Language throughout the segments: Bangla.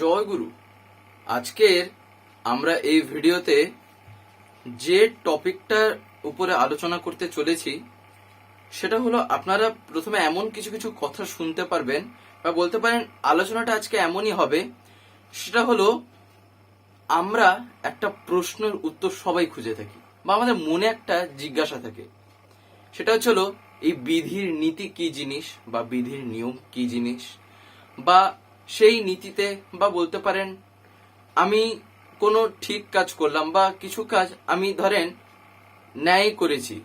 জয় গুরু। আজকের আমরা এই ভিডিওতে যে টপিকটার উপরে আলোচনা করতে চলেছি, সেটা হলো আপনারা প্রথমে এমন কিছু কিছু কথা শুনতে পারবেন বা বলতে পারেন আলোচনাটা আজকে এমনই হবে, সেটা হলো আমরা একটা প্রশ্নের উত্তর সবাই খুঁজে থাকি বা আমাদের মনে একটা জিজ্ঞাসা থাকে। সেটা হচ্ছে হলো, এই বিধির নীতি কি জিনিস বা বিধির নিয়ম কি জিনিস? বা সেই নীতিতে বা বলতে পারেন, আমি কোনো ঠিক কাজ করলাম বা কিছু কাজ আমি ধরেন ন্যায় করেছি,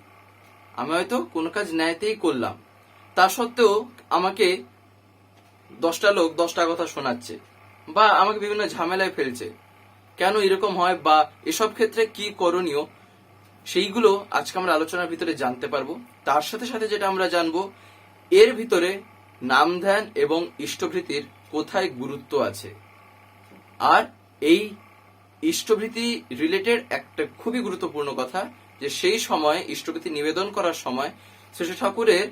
আমি হয়তো কোনো কাজ ন্যায়তেই করলাম। তা সত্ত্বেও আমাকে দশটা লোক দশটা কথা শোনাচ্ছে বা আমাকে বিভিন্ন ঝামেলায় ফেলছে। কেন এরকম হয় বা এসব ক্ষেত্রে কি করণীয়, সেইগুলো আজকে আমরা আলোচনার ভিতরে জানতে পারব। তার সাথে সাথে যেটা আমরা জানব, এর ভিতরে নাম ধ্যান এবং ইষ্টভৃতির কোথায় গুরুত্ব আছে? আর এই ইষ্টভৃতি রিলেটেড একটা খুবই গুরুত্বপূর্ণ কথা যে সেই সময়, ইষ্টভৃতি নিবেদন করার সময় শ্রী ঠাকুরের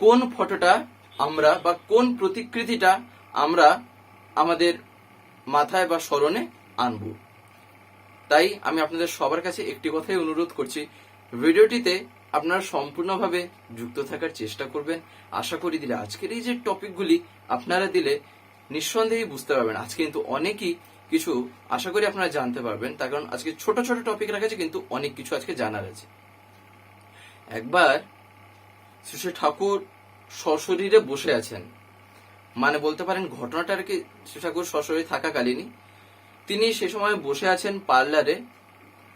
কোন ফটোটা আমরা বা কোন প্রতিকৃতিটা আমরা আমাদের মাথায় বা স্মরণে আনব? তাই আমি আপনাদের সবার কাছে একটি কথাই অনুরোধ করছি, ভিডিওটিতে আপনারা সম্পূর্ণভাবে যুক্ত থাকার চেষ্টা করবেন। আশা করি দিলে আজকের এই যে টপিকগুলি আপনারা দিলে নিঃসন্দেহে বুঝতে পারবেন। আজকে কিন্তু অনেকই কিছু আশা করি আপনারা জানতে পারবেন। তার কারণ আজকে ছোট ছোট টপিক রাখা কিন্তু অনেক কিছু আজকে জানার আছে। একবার শ্রী ঠাকুর সশরীরে বসে আছেন। মানে বলতে পারেন ঘটনাটা আর কি শ্রী ঠাকুর সশরীরে থাকাকালীনই তিনি সে সময় বসে আছেন পার্লারে।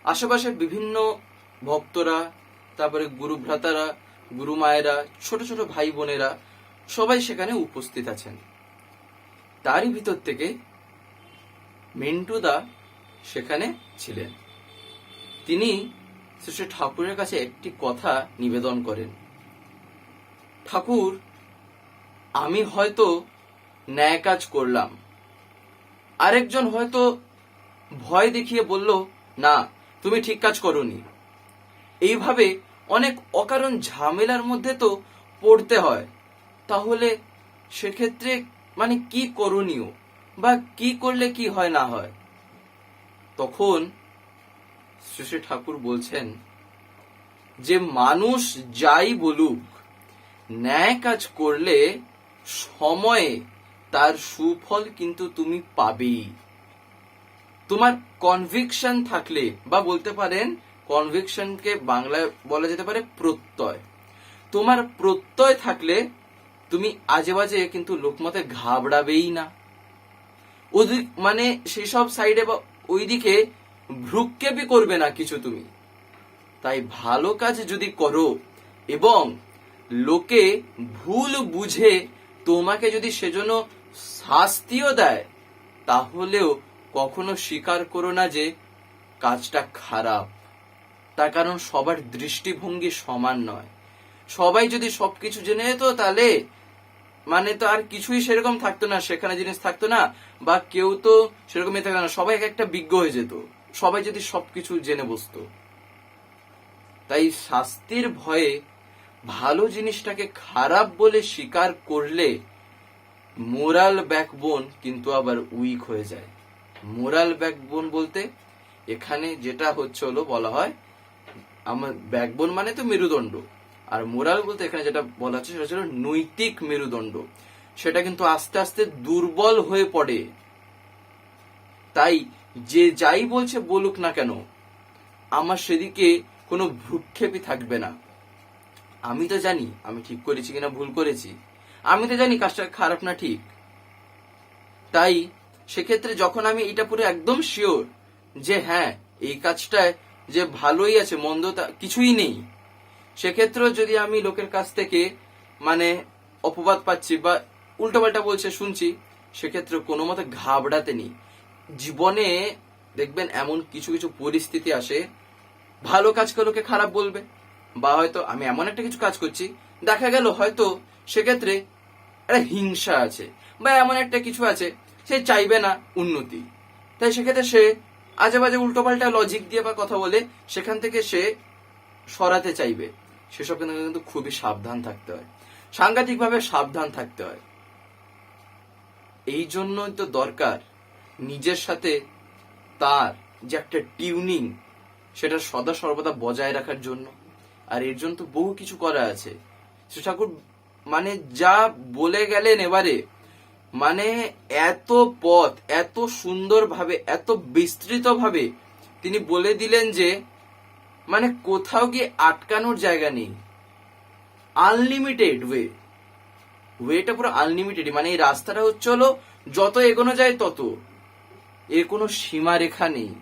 আশেপাশে বিভিন্ন ভক্তরা, তারপরে গুরু ভ্রাতারা, গুরু মায়েরা, ছোট ছোট ভাই বোনেরা সবাই সেখানে উপস্থিত আছেন। তারই ভিতর থেকে মিন্টুদা সেখানে ছিলেন। তিনি শ্রী ঠাকুরের কাছে একটি কথা নিবেদন করেন। ঠাকুর, আমি হয়তো ন্যায় কাজ করলাম। আরেকজন হয়তো ভয় দেখিয়ে বলল, না, তুমি ঠিক কাজ করনি। এইভাবে অনেক অকারণ ঝামেলার মধ্যে তো পড়তে হয়। তাহলে সেক্ষেত্রে মানে কি করণীয় বা কি করলে কি হয়, না হয়? তখন শ্রী ঠাকুর বলছেন, যে মানুষ যাই বলুক, ন্যায় কাজ করলে সময়ে তার সুফল কিন্তু তুমি পাবেই। তোমার কনভিকশন থাকলে বা বলতে পারেন কনভিকশনকে বাংলায় বলা যেতে পারে প্রত্যয়। তোমার প্রত্যয় থাকলে তুমি আজে বাজে কিন্তু লোকমতে ঘাবড়াবেই না। ওদিক মানে সেসব সাইডে বা ওইদিকে ভ্রুক্ষেপই করবে না কিছু তুমি। তাই ভালো কাজ যদি করো এবং লোকে ভুল বুঝে তোমাকে যদি সেজন্য শাস্তিও দেয়, তাহলেও কখনো স্বীকার করো না যে কাজটা খারাপ। তার কারণ সবার দৃষ্টিভঙ্গি সমান নয়। সবাই যদি সবকিছু জেনে যেত তাহলে মানে তো আর কিছুই সেরকম থাকতো না, সেখানে জিনিস থাকতো না, বা কেউ তো সেরকমই থাকতো না। সবাই এক একটা বিজ্ঞ হয়ে যেত। সবাই যদি সবকিছু জেনে বসতো। তাই শাস্তির ভয়ে ভালো জিনিসটাকে খারাপ বলে স্বীকার করলে মোরাল ব্যাকবোন কিন্তু আবার উইক হয়ে যায়। মোরাল ব্যাকবোন বলতে এখানে যেটা হচ্ছে হলো বলা হয়, আমার ব্যাকবোন মানে তো মেরুদণ্ড। আর মোরাল বলতে এখানে যেটা বলা হচ্ছে সেটা হচ্ছে নৈতিক মেরুদণ্ড। সেটা কিন্তু আস্তে আস্তে দুর্বল হয়ে পড়ে। তাই যে যাই বলছে বলুক না কেন, আমার সেদিকে কোনো ভ্রুক্ষেপই থাকবে না। আমি তো জানি, আমি ঠিক করেছি কিনা ভুল করেছি। আমি তো জানি কাজটা খারাপ না ঠিক। তাই সেক্ষেত্রে যখন আমি এটা পুরো একদম শিওর যে হ্যাঁ এই কাজটায় যে ভালোই আছে, মন্দ কিছুই নেই। সেক্ষেত্রেও যদি আমি লোকের কাছ থেকে মানে অপবাদ পাচ্ছি বা উল্টোপাল্টা বলছে, শুনছি, সেক্ষেত্রে কোনো মতে ঘাবড়াতে নেই। জীবনে, দেখবেন, এমন কিছু কিছু পরিস্থিতি আসে, ভালো কাজ লোকে খারাপ বলবে, বা হয়তো আমি এমন একটা কিছু কাজ করছি, দেখা গেল হয়তো সেক্ষেত্রে একটা হিংসা আছে, বা এমন একটা কিছু আছে, সে চাইবে না উন্নতি। তাই সেক্ষেত্রে সে আজে বাজে উল্টোপাল্টা লজিক দিয়ে বা কথা বলে, সেখান থেকে সে সরাতে চাইবে। সেসব কিন্তু কিন্তু খুবই সাবধান থাকতে হয়। সাংঘাতিকভাবে সাবধান থাকতে হয়। এই জন্যই তো দরকার নিজের সাথে তার যে একটা টিউনিং, সেটা সদা সর্বদা বজায় রাখার জন্য। আর এর জন্য তো বহু কিছু করা আছে। শ্রী ঠাকুর মানে যা বলে গেলেন এবারে মানে এত পথ, এত সুন্দরভাবে, এত বিস্তৃতভাবে তিনি বলে দিলেন যে মানে কোথাও গিয়ে আটকানোর জায়গা নেই। আনলিমিটেড ওয়ে ওয়েটা পুরো আনলিমিটেড মানে এই রাস্তাটা হচ্ছে হলো যত এগোনো যায় তত। এর কোনো সীমারেখা নেই।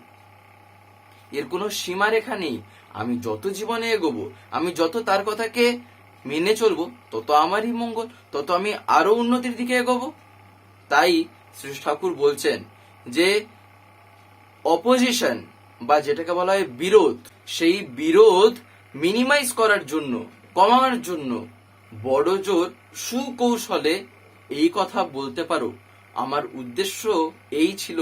এর কোনো সীমারেখা নেই। আমি যত জীবনে এগোবো, আমি যত তার কথাকে মেনে চলবো, তত আমারই মঙ্গল, তত আমি আরও উন্নতির দিকে এগোবো। তাই শ্রী ঠাকুর বলছেন যে অপোজিশন বা যেটাকে বলা হয় বিরোধ, সেই বিরোধ মিনিমাইজ করার জন্য, কমানোর জন্য বড় জোর সুকৌশলে এই কথা বলতে পারো। আমার উদ্দেশ্য এই ছিল,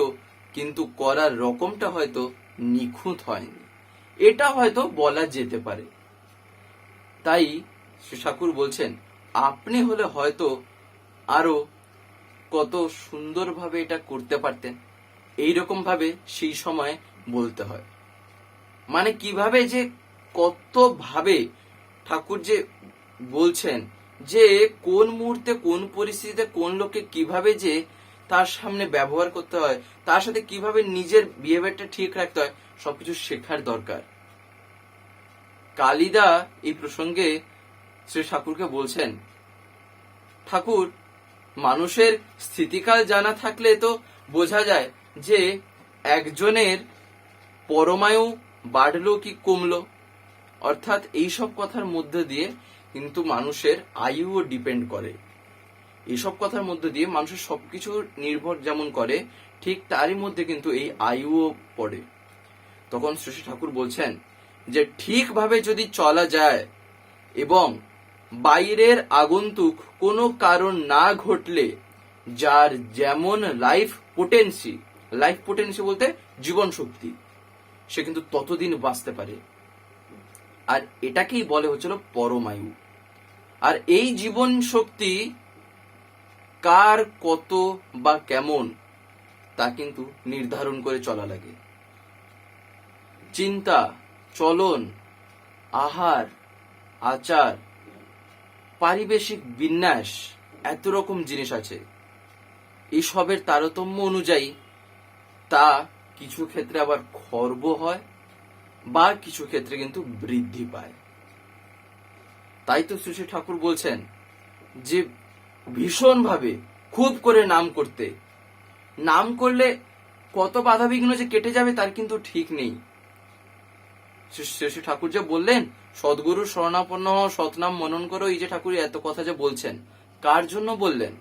কিন্তু করার রকমটা হয়তো নিখুঁত হয়নি। এটা হয়তো বলা যেতে পারে। তাই ঠাকুর বলছেন, আপনি হলে হয়তো আরও কত সুন্দরভাবে এটা করতে পারতেন। এইরকম ভাবে সেই সময় বলতে হয়। মানে কীভাবে যে কত ভাবে ঠাকুর যে বলছেন যে কোন মুহূর্তে, কোন পরিস্থিতিতে, কোন লোকে কীভাবে যে তার সামনে ব্যবহার করতে হয়, তার সাথে কীভাবে নিজের বিহেভিয়ারটা ঠিক রাখতে হয়, সবকিছু শেখার দরকার। কালিদা এই প্রসঙ্গে শ্রী ঠাকুরকে বলছেন, ঠাকুর, মানুষের স্থিতিকাল জানা থাকলে তো বোঝা যায় যে একজনের পরমায়ু বাড়লো কি কমলো? অর্থাৎ এই সব কথার মধ্যে দিয়ে কিন্তু মানুষের আয়ুও ডিপেন্ড করে। এইসব কথার মধ্যে দিয়ে মানুষের সবকিছু নির্ভর যেমন করে, ঠিক তারই মধ্যে কিন্তু এই আয়ুও পড়ে। তখন শ্রী ঠাকুর বলছেন যে, ঠিকভাবে যদি চলা যায় এবং বাইরের আগন্তুক কোনো কারণ না ঘটলে, যার যেমন লাইফ পোটেন্সি লাইফ পোটেন্সি বলতে জীবন শক্তি সে কিন্তু ততদিন বাঁচতে পারে। আর এটাকেই বলে হচ্ছিল পরমায়ু। আর এই জীবন শক্তি কার কত বা কেমন, তা কিন্তু নির্ধারণ করে চলা লাগে। চিন্তা, চলন, আহার, আচার, পারিবেশিক বিন্যাস, এত রকম জিনিস আছে। এসবের তারতম্য অনুযায়ী তা কিছু ক্ষেত্রে আবার খর্ব হয় বা কিছু ক্ষেত্রে কিন্তু বৃদ্ধি পায়। তাই তো শ্রী ঠাকুর বলছেন যে ভীষণভাবে খুব করে নাম করতে। নাম করলে কত বাধা বিঘ্ন যে কেটে যাবে তার কিন্তু ঠিক নেই। শ্রী- ঠাকুর যে বললেন সদ্গুরু শরণাপন্ন হও, সৎনাম মনন করো এই যে ঠাকুর এত কথা যে বলছেন কার জন্য বললেন?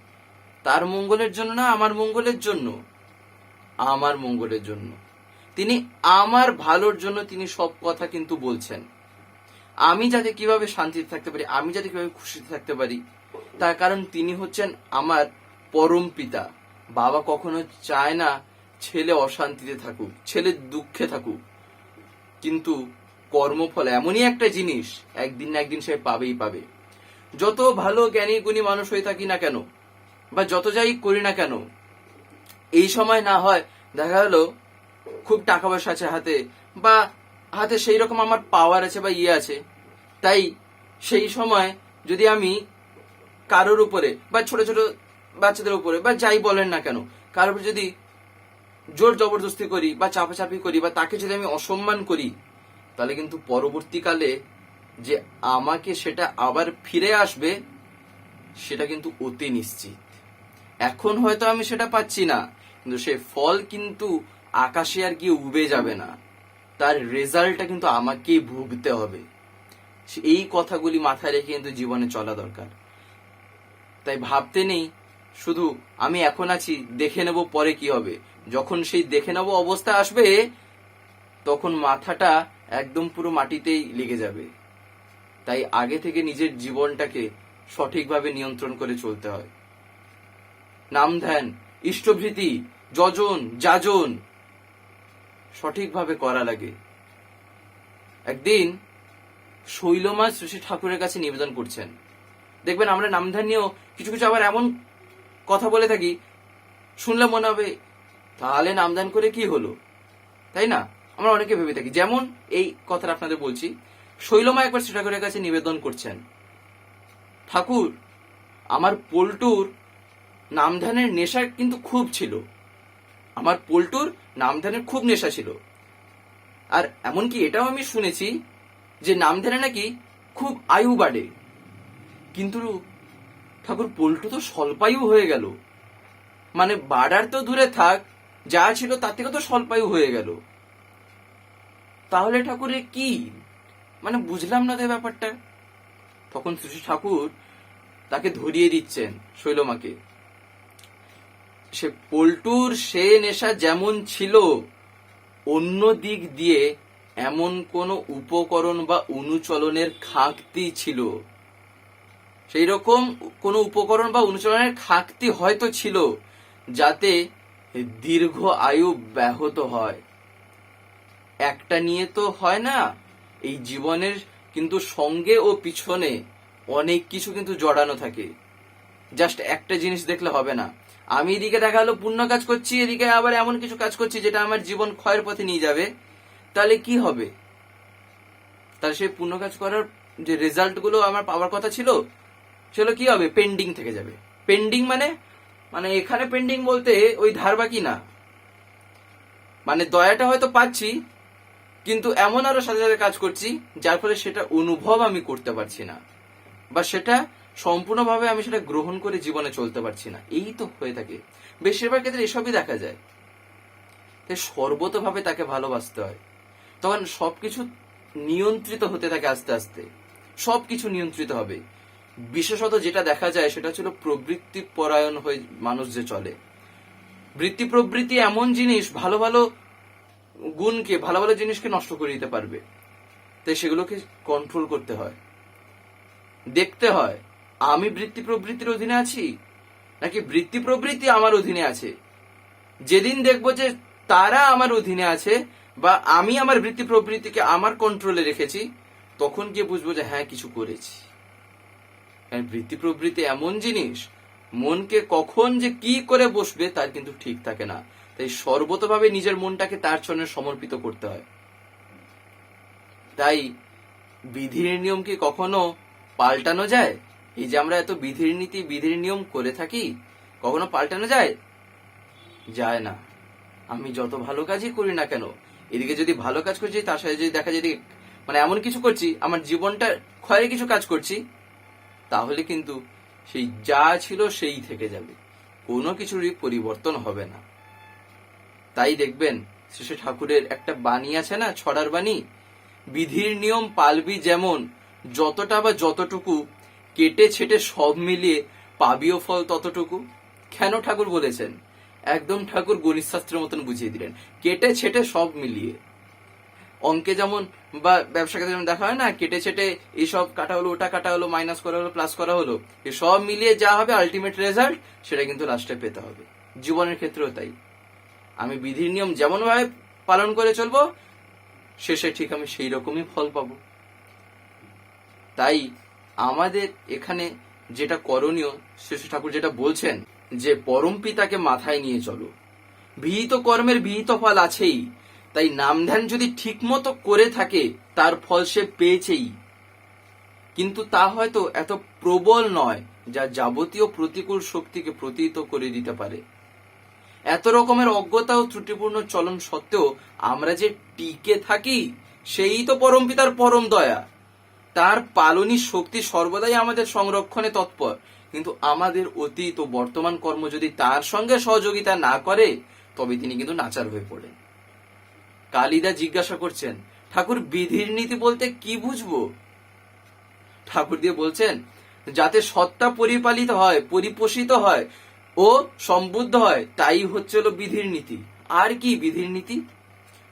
তার মঙ্গলের জন্য না আমার মঙ্গলের জন্য? আমার মঙ্গলের জন্য। তিনি আমার ভালোর জন্য তিনি সব কথা কিন্তু বলছেন। আমি যাতে কীভাবে শান্তিতে থাকতে পারি, আমি যাতে কীভাবে খুশিতে থাকতে পারি, তার কারণ তিনি হচ্ছেন আমার পরম পিতা। বাবা কখনো চায় না ছেলে অশান্তিতে থাকুক, ছেলে দুঃখে থাকুক। কিন্তু কর্মফল এমনই একটা জিনিস, একদিন না একদিন সে পাবেই পাবে। যত ভালো জ্ঞানী গুণী মানুষ হয়ে থাকি না কেন, বা যত যাই করি না কেন এই সময় না হয় দেখা গেলো খুব টাকা পয়সা আছে হাতে, বা হাতে সেই রকম আমার পাওয়ার আছে বা ইয়ে আছে। তাই সেই সময় যদি আমি কারোর উপরে বা ছোট ছোট বাচ্চাদের উপরে বা যাই বলেন না কেন, কারোর যদি জোর জবরদস্তি করি বা চাপাচাপি করি বা তাকে যদি আমি অসম্মান করি, তাহলে কিন্তু পরবর্তীকালে যে আমাকে সেটা আবার ফিরে আসবে, সেটা কিন্তু অতি নিশ্চিত। এখন হয়তো আমি সেটা পাচ্ছি না। কিন্তু সে ফল কিন্তু আকাশে আর কি উবে যাবে না। তার রেজাল্টটা কিন্তু আমাকেই ভুগতে হবে। এই কথাগুলি মাথায় রেখে কিন্তু জীবনে চলা দরকার। তাই ভাবতে নেই, শুধু আমি এখন আছি, দেখে নেব পরে কি হবে। যখন সেই দেখে নেব অবস্থা আসবে, তখন মাথাটা একদম পুরো মাটিতেই লেগে যাবে। তাই আগে থেকে নিজের জীবনটাকে সঠিকভাবে নিয়ন্ত্রণ করে চলতে হয়। নাম ধ্যান ইষ্টভৃতি, যজন, যাজন সঠিকভাবে করা লাগে। একদিন শৈলমা শ্রী ঠাকুরের কাছে নিবেদন করছেন। দেখবেন আমরা নাম ধ্যান নিয়েও কিছু কিছু আবার এমন কথা বলে থাকি, শুনলে মনে হবে, তাহলে নামদান করে কি হলো? তাই না? আমরা অনেকে ভেবে থাকি। যেমন এই কথাটা আপনাদের বলছি, শৈলমা একবার শ্রী ঠাকুরের কাছে নিবেদন করছেন, ঠাকুর, আমার পল্টুর নামধানের নেশা কিন্তু খুব ছিল। আমার পল্টুর নামধানের খুব নেশা ছিল। আর এমনকি এটাও আমি শুনেছি যে নামধানে নাকি খুব আয়ু বাড়ে। কিন্তু ঠাকুর, পল্টু তো স্বল্পায়ু হয়ে গেল। মানে বাড়ার তো দূরে থাক, যা ছিল তার থেকে তো স্বল্পায়ু হয়ে গেল। তাহলে ঠাকুরে কি? মানে বুঝলাম না তো ব্যাপারটা। তখন শ্রী ঠাকুর তাকে ধরিয়ে দিচ্ছেন শৈলমাকে। সে পল্টুর সে নেশা যেমন ছিল, অন্য দিক দিয়ে এমন কোন উপকরণ বা অনুচলনের খাকতি ছিল। সেই রকম কোন উপকরণ বা অনুচলনের খাকতি হয়তো ছিল, যাতে দীর্ঘ আয়ু ব্যাহত হয়। একটা নিয়ে তো হয় না, এই জীবনের কিন্তু সঙ্গে ও পিছনে অনেক কিছু কিন্তু জড়ানো থাকে। জাস্ট একটা জিনিস দেখলে হবে না। আমি এদিকে দেখা হলো পুণ্য কাজ করছি, এদিকে আবার এমন কিছু কাজ করছি যেটা আমার জীবন ক্ষয়ের পথে নিয়ে যাবে। তাহলে কি হবে? তাহলে সেই পুণ্য কাজ করার যে রেজাল্টগুলো আমার পাওয়ার কথা ছিল, সেগুলো কি হবে? পেন্ডিং থেকে যাবে। পেন্ডিং মানে মানে এখানে পেন্ডিং বলতে ওই ধার বাকি না। মানে দয়াটা হয়তো পাচ্ছি, কিন্তু এমন আরও সাথে সাথে কাজ করছি, যার ফলে সেটা অনুভব আমি করতে পারছি না। বা সেটা সম্পূর্ণভাবে আমি সেটা গ্রহণ করে জীবনে চলতে পারছি না। এই তো হয়ে থাকে। বেশিরভাগ ক্ষেত্রে এসবই দেখা যায়। তাই সর্বতভাবে তাকে ভালোবাসতে হয়। তখন সবকিছু নিয়ন্ত্রিত হতে থাকে আস্তে আস্তে। সবকিছু নিয়ন্ত্রিত হবে। বিশেষত যেটা দেখা যায় সেটা ছিল প্রবৃত্তি পরায়ণ হয়ে মানুষ যে চলে। বৃত্তি প্রবৃত্তি এমন জিনিস, ভালো ভালো গুণকে, ভালো ভালো জিনিসকে নষ্ট করে দিতে পারবে। তাই সেগুলোকে কন্ট্রোল করতে হয়। দেখতে হয়। আমি বৃত্তি প্রবৃত্তির অধীনে আছি? নাকি বৃত্তি প্রবৃত্তি আমার অধীনে আছে? যেদিন দেখব যে তারা আমার অধীনে আছে বা আমি আমার বৃত্তি প্রবৃত্তিকে আমার কন্ট্রোলে রেখেছি, তখন গিয়ে বুঝব যে হ্যাঁ কিছু করেছি। বৃত্তি প্রবৃত্তি এমন জিনিস, মনকে কখন যে কি করে বসবে তার কিন্তু ঠিক থাকে না। তাই সর্বতভাবে নিজের মনটাকে তার জন্য সমর্পিত করতে হয়। তাই বিধির নিয়ম কি কখনো পাল্টানো যায়? এই যে আমরা এত বিধির নীতি, বিধির নিয়ম করে থাকি, কখনো পাল্টানো যায়? যায় না। আমি যত ভালো কাজই করি না কেন, এদিকে যদি ভালো কাজ করছি, তার সাথে যদি দেখা যদি মানে এমন কিছু করছি, আমার জীবনটা ক্ষয়ে কিছু কাজ করছি, তাহলে কিন্তু সেই যা ছিল সেই থেকে যাবে। কোনো কিছুরই পরিবর্তন হবে না। তাই দেখবেন শ্রী ঠাকুরের একটা বাণী আছে না, ছড়ার বাণী? বিধির নিয়ম পালবি যেমন, যতটা বা যতটুকু কেটে ছেটে সব মিলিয়ে পাবিও ফল ততটুকু? কেন ঠাকুর বলেছেন? একদম ঠাকুর গণিত শাস্ত্রের মতন বুঝিয়ে দিলেন। কেটে ছেটে সব মিলিয়ে। অঙ্কে যেমন বা ব্যবসা ক্ষেত্রে যেমন দেখা হয় না, কেটে ছেটে এইসব কাটা হলো, ওটা কাটা হলো মাইনাস করা হলো প্লাস করা হলো সব মিলিয়ে যা হবে আলটিমেট রেজাল্ট সেটা কিন্তু লাস্টে পেতে হবে। জীবনের ক্ষেত্রেও তাই। আমি বিধির নিয়ম যেমন ভাবে পালন করে চলবো, শেষে ঠিক আমি সেই রকমই ফল পাবো। তাই আমাদের এখানে যেটা করণীয় শিশু ঠাকুর যেটা বলছেন যে পরম পিতাকে মাথায় নিয়ে চলো। বিহিত কর্মের বিহিত ফল আছেই, তাই নাম ধ্যান যদি ঠিকমতো করে থাকে, তার ফল সে পেয়েছেই। কিন্তু তা হয়তো এত প্রবল নয়, যা যাবতীয় প্রতিকূল শক্তিকে প্রতীত করে দিতে পারে। এত রকমের অজ্ঞতা ও ত্রুটিপূর্ণ চলন সত্ত্বেও আমরা যে টিকে থাকি, সেই তো পরম পিতার পরম দয়া। তার পালনী শক্তি সর্বদাই আমাদের সংরক্ষণে তৎপর। কিন্তু আমাদের অতীত ও বর্তমান কর্ম যদি তার সঙ্গে সহযোগিতা না করে, তবে তিনি কিন্তু নাচার হয়ে পড়েন। কালিদা জিজ্ঞাসা করছেন, ঠাকুর, বিধির নীতি বলতে কি বুঝব? ঠাকুর দিয়ে বলছেন, যাতে সত্তা পরিপালিত হয়, পরিপোষিত হয় ও সম্বুদ্ধ হয়, তাই হচ্ছে হলো বিধির নীতি। আর কি বিধির নীতি?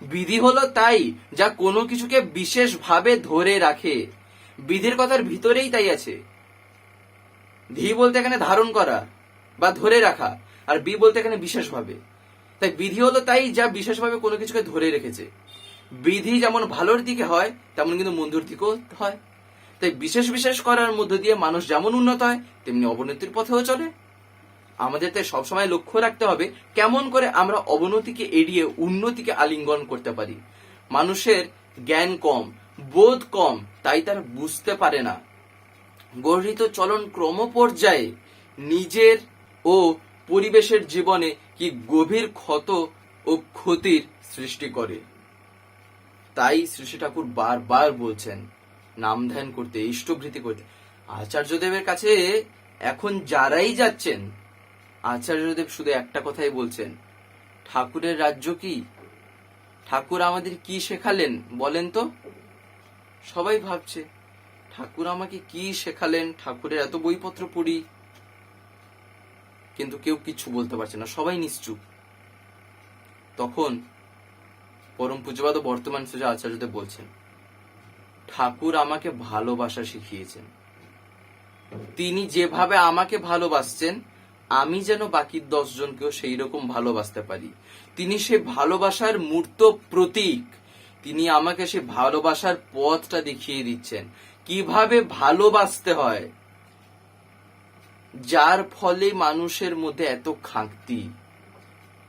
বিধি হলো তাই, যা কোনো কিছুকে বিশেষভাবে ধরে রাখে। বিধির কথার ভিতরেই তাই আছে। ধি বলতে এখানে ধারণ করা বা ধরে রাখা, আর বি বলতে এখানে বিশেষভাবে। তাই বিধি হলো তাই যা বিশেষভাবে কোনো কিছুকে ধরে রেখেছে। বিধি যেমন ভালোর দিকে হয়, তেমন কিন্তু মন্দুর দিকেও হয়। তাই বিশেষ বিশেষ করার মধ্য দিয়ে মানুষ যেমন উন্নত হয়, তেমনি অবনতির পথেও চলে। আমাদের তাই সবসময় লক্ষ্য রাখতে হবে, কেমন করে আমরা অবনতিকে এড়িয়ে উন্নতিকে আলিঙ্গন করতে পারি। মানুষের জ্ঞান কম, বোধ কম তাই তারা বুঝতে পারে না। গর্হিত চলন ক্রম পর্যায়ে নিজের ও পরিবেশের জীবনে কি গভীর ক্ষত ও ক্ষতির সৃষ্টি করে? তাই শ্রী ঠাকুর বারবার বলছেন, নাম ধ্যান করতে, ইষ্টভৃতি করতে। আচার্যদেবের কাছে এখন যারাই যাচ্ছেন, আচার্যদেব শুধু একটা কথাই বলছেন, ঠাকুরের রাজ্য কি? ঠাকুর আমাদের কি শেখালেন বলেন তো? সবাই ভাবছে, ঠাকুর আমাকে কি শেখালেন? ঠাকুরের এত বইপত্র পড়ি। কিন্তু কেউ কিছু বলতে পারছে না, সবাই নিশ্চুপ। তখন পরম পূজ্যবাদ ও বর্তমান সুজা আচার্যদেব বলছেন, ঠাকুর আমাকে ভালোবাসা শিখিয়েছেন। তিনি যেভাবে আমাকে ভালোবাসছেন, আমি যেন বাকি দশ জনকেও সেই রকম ভালোবাসতে পারি। তিনি সে ভালোবাসার মূর্ত প্রতীক। তিনি আমাকে সে ভালোবাসার পথটা দেখিয়ে দিচ্ছেন। কীভাবে ভালোবাসতে হয়? যার ফলে মানুষের মধ্যে এত খাঁকতি।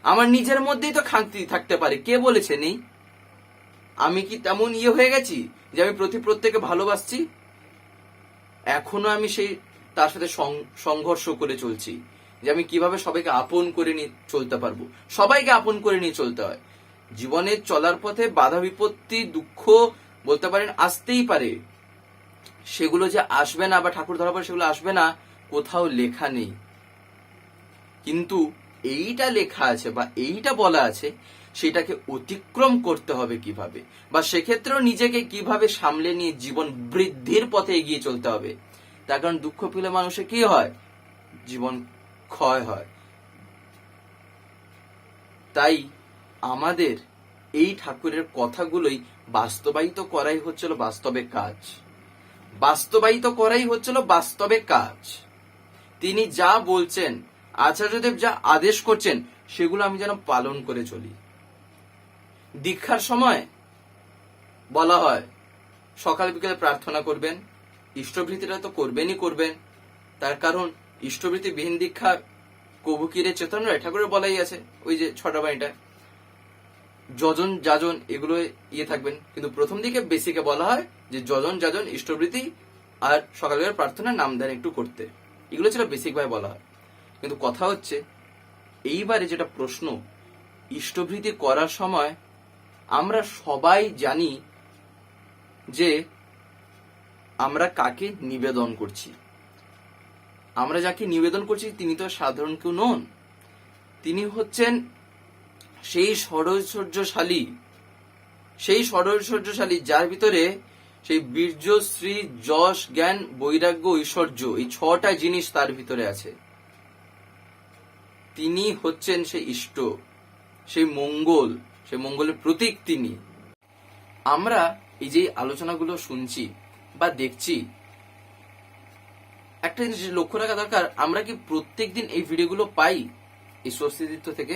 আমার নিজের মধ্যেই তো খাঁকতি থাকতে পারে। কে বলেছে নেই? আমি কি তেমন ইয়ে হয়ে গেছি যে আমি প্রতি প্রত্যেকে ভালোবাসছি? এখনও আমি সেই, তার সাথে সংঘর্ষ করে চলছি যে আমি কীভাবে সবাইকে আপন করে নিয়ে চলতে পারব। সবাইকে আপন করে নিয়ে চলতে হয়। জীবনে চলার পথে বাধা, বিপত্তি, দুঃখ বলতে পারেন, আসতেই পারে। সেগুলো যে আসবে না বা ঠাকুর ধরা পড়ে সেগুলো আসবে না, কোথাও লেখা নেই। কিন্তু এইটা লেখা আছে বা এইটা বলা আছে, সেটাকে অতিক্রম করতে হবে কীভাবে? বা সেক্ষেত্রেও নিজেকে কীভাবে সামলে নিয়ে জীবন বৃদ্ধির পথে এগিয়ে চলতে হবে? তার কারণ দুঃখ পেলে মানুষের কি হয়? জীবন ক্ষয় হয়। তাই আমাদের এই ঠাকুরের কথাগুলোই বাস্তবায়িত করাই হচ্ছিল বাস্তবে কাজ। বাস্তবায়িত করাই হচ্ছিল বাস্তবে কাজ। তিনি যা বলছেন, আচার্যদেব যা আদেশ করছেন, সেগুলো আমি যেন পালন করে চলি। দীক্ষার সময় বলা হয়, সকাল বিকেলে প্রার্থনা করবেন, ইষ্টভৃতিটা তো করবেনই করবেন। তার কারণ ইষ্টভৃতি বিহীন দীক্ষা কবুকিরে চেতন রায় ঠাকুরের বলাই আছে, ওই যে ছটা বাণীটা যজন, যাজন এগুলো ইয়ে থাকবেন। কিন্তু প্রথম দিকে বেসিকে বলা হয় যে যজন, যাজন, ইষ্টবৃত্তি আর সকালবেলার প্রার্থনা নাম ধ্যান একটু করতে। এগুলো ছিল বেসিক ভাবে বলা হয়। কিন্তু কথা হচ্ছে, এইবারে যেটা প্রশ্ন ইষ্টভৃতি করার সময় আমরা সবাই জানি যে আমরা কাকে নিবেদন করছি। আমরা যাকে নিবেদন করছি, তিনি তো সাধারণ কেউ নন। তিনি হচ্ছেন সেই ষড়ৈশ্বর্যশালী সেই ষড়ৈশ্বর্যশালী যার ভিতরে সেই বীর্য শ্রী যশ, জ্ঞান, বৈরাগ্য, ঐশ্বর্য, এই ছটা জিনিস তার ভিতরে আছে। তিনি হচ্ছেন সেই ইষ্ট, সেই মঙ্গল, সেই মঙ্গলের প্রতীক তিনি। আমরা এই যে আলোচনাগুলো শুনছি বা দেখছি, একটা জিনিস লক্ষ্য রাখা দরকার, আমরা কি প্রত্যেকদিন এই ভিডিওগুলো পাই এই স্বস্তিদিত্য থেকে?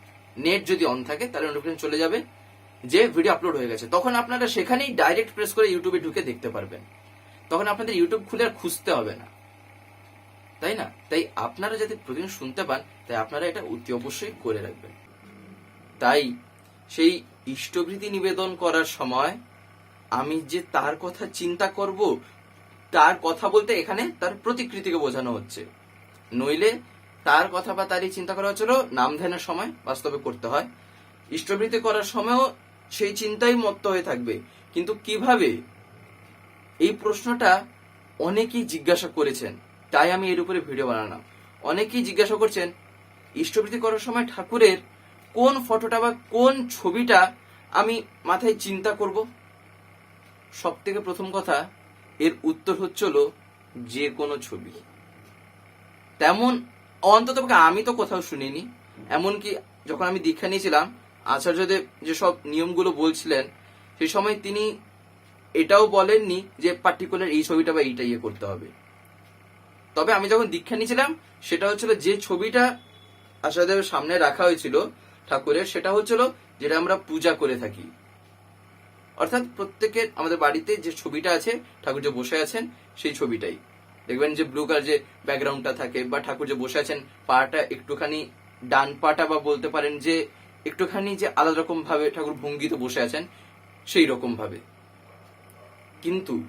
নেট যদি অন থাকে, তাহলে নোটিফিকেশন চলে যাবে, যে ভিডিও আপলোড হয়ে গেছে। তখন আপনারা সেখানেই ডাইরেক্ট প্রেস করে ইউটিউবে ঢুকে দেখতে পারবেন। তখন আপনাদের ইউটিউব খুলে আর খুঁজতে হবে না। তাই না? তাই আপনারা যাতে প্রতিদিন শুনতে পান, তাই আপনারা এটা অতি অবশ্যই করে রাখবেন। তাই সেই ইষ্টভৃতি নিবেদন করার সময় আমি যে তার কথা চিন্তা করব, তার কথা বলতে এখানে তার প্রতিকৃতিকে বোঝানো হচ্ছে। নইলে তার কথা বা তারই চিন্তা করা হচ্ছিল, নাম ধ্যানের সময় বাস্তবে করতে হয়। ইষ্টবৃত্তি করার সময়ও সেই চিন্তাই মত্ত হয়ে থাকবে। কিন্তু কীভাবে? এই প্রশ্নটা অনেকেই জিজ্ঞাসা করেছেন, তাই আমি এর উপরে ভিডিও বানালাম। অনেকেই জিজ্ঞাসা করছেন, ইষ্টবৃত্তি করার সময় ঠাকুরের কোন ফটোটা বা কোন ছবিটা আমি মাথায় চিন্তা করব? সব থেকে প্রথম কথা, এর উত্তর হচ্ছিল যে কোনো ছবি। তেমন অন্তত আমি তো কোথাও শুনিনি। এমনকি যখন আমি দীক্ষা নিয়েছিলাম, আচার্যদেব যেসব নিয়মগুলো বলছিলেন, সেই সময় তিনি এটাও বলেননি যে পার্টিকুলার এই ছবিটা বা এইটা ইয়ে করতে হবে। তবে আমি যখন দীক্ষা নিয়েছিলাম, সেটা হচ্ছিল যে ছবিটা আচার্যদেবের সামনে রাখা হয়েছিল ঠাকুরের, সেটা হচ্ছিল যেটা আমরা পূজা করে থাকি। অর্থাৎ প্রত্যেকের আমাদের বাড়িতে যে ছবিটা আছে ঠাকুর যে বসে আছেন, সেই ছবিটাই। দেখবেন যে ব্লু কালার যে ব্যাকগ্রাউন্ডটা থাকে বা ঠাকুর যে বসে আছেন, পাটা একটুখানি ডান পাটা বা বলতে পারেন যে একটুখানি যে আলাদা রকম ভাবে ঠাকুর ভঙ্গিতে বসে আছেন, সেই রকম ভাবে। কিন্তু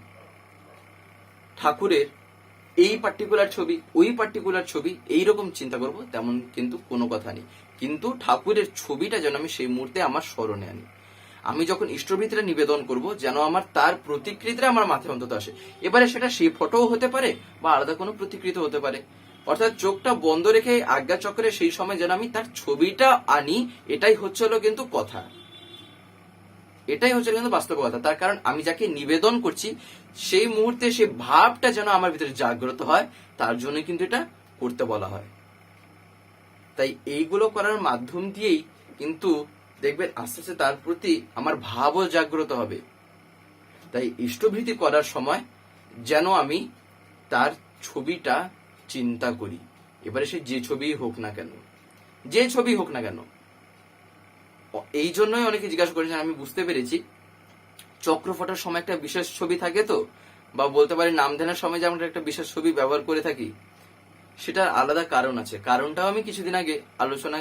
ঠাকুরের এই পার্টিকুলার ছবি, ওই পার্টিকুলার ছবি এই রকম চিন্তা করব, তেমন কিন্তু কোনো কথা নেই। কিন্তু ঠাকুরের ছবিটা যেন আমি সেই মুহূর্তে আমার স্মরণে আনি। আমি যখন ইষ্টভৃতিটা নিবেদন করব, যেন আমার তার প্রতিকৃতিটা আমার মাথায় অন্তত আসে। এবারে সেটা সেই ফটোও হতে পারে, বা আলাদা কোনো প্রতিকৃতি হতে পারে। অর্থাৎ চোখটা বন্ধ রেখে আজ্ঞা চক্রে সেই সময় যেন আমি তার ছবিটা আনি, এটাই হচ্ছে হলো কিন্তু কথা। এটাই হচ্ছে কিন্তু বাস্তব কথা তার কারণ আমি যাকে নিবেদন করছি, সেই মুহূর্তে সেই ভাবটা যেন আমার ভিতরে জাগ্রত হয়, তার জন্য কিন্তু এটা করতে বলা হয়। তাই এইগুলো করার মাধ্যম দিয়েই কিন্তু দেখবেন আস্তে আস্তে তার প্রতি আমার ভাবও জাগ্রত হবে। তাই ইষ্টভৃতি করার সময় যেন আমি তার ছবিটা চিন্তা করি। এবারে সে যে ছবি হোক না কেন, যে ছবি হোক না কেন এই জন্যই অনেকে জিজ্ঞাসা করেছেন, আমি বুঝতে পেরেছি। চক্র ফোটার সময় একটা বিশেষ ছবি থাকে তো, বা বলতে পারি নাম ধ্যানের সময় যে আমরা একটা বিশেষ ছবি ব্যবহার করে থাকি, সেটার আলাদা কারণ আছে। কারণটাও আমি কিছুদিন আগে আলোচনা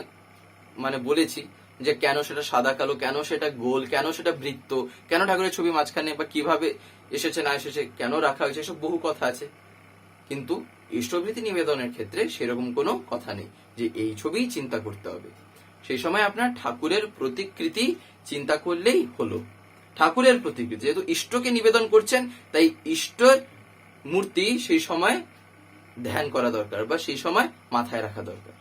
মানে বলেছি যে কেন সেটা সাদা কালো, কেন সেটা গোল, কেন সেটা বৃত্ত, কেন ঠাকুরের ছবি মাঝখানে বা কীভাবে এসেছে, না এসেছে, কেন রাখা হয়েছে, এসব বহু কথা আছে। কিন্তু ইষ্টভৃতি নিবেদনের ক্ষেত্রে সেরকম কোনো কথা নেই যে এই ছবিই চিন্তা করতে হবে। সেই সময় আপনার ঠাকুরের প্রতিকৃতি চিন্তা করলেই হলো। ঠাকুরের প্রতিকৃতি, যেহেতু ইষ্টকে নিবেদন করছেন, তাই ইষ্টর মূর্তি সেই সময় ধ্যান করা দরকার বা সেই সময় মাথায় রাখা দরকার।